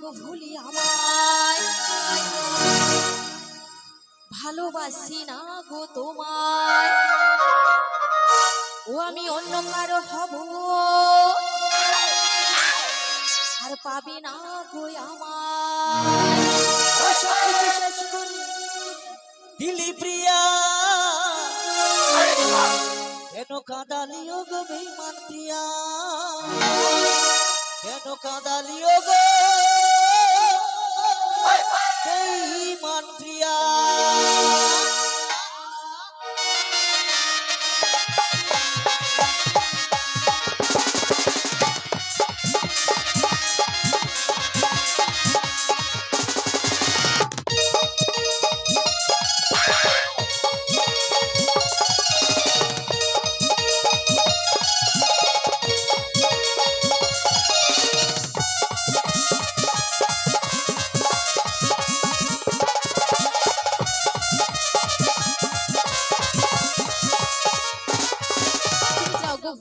গো ভুলি আমায়। ভালোবাসি না গো তোমায়। ও আমি অন্য কারও হব। আর পাবি না গো আমার দিলি প্রিয়া। কেন কাঁদালিও গো বেমান প্রিয়া? কেন কাঁদালিও গো সেই মান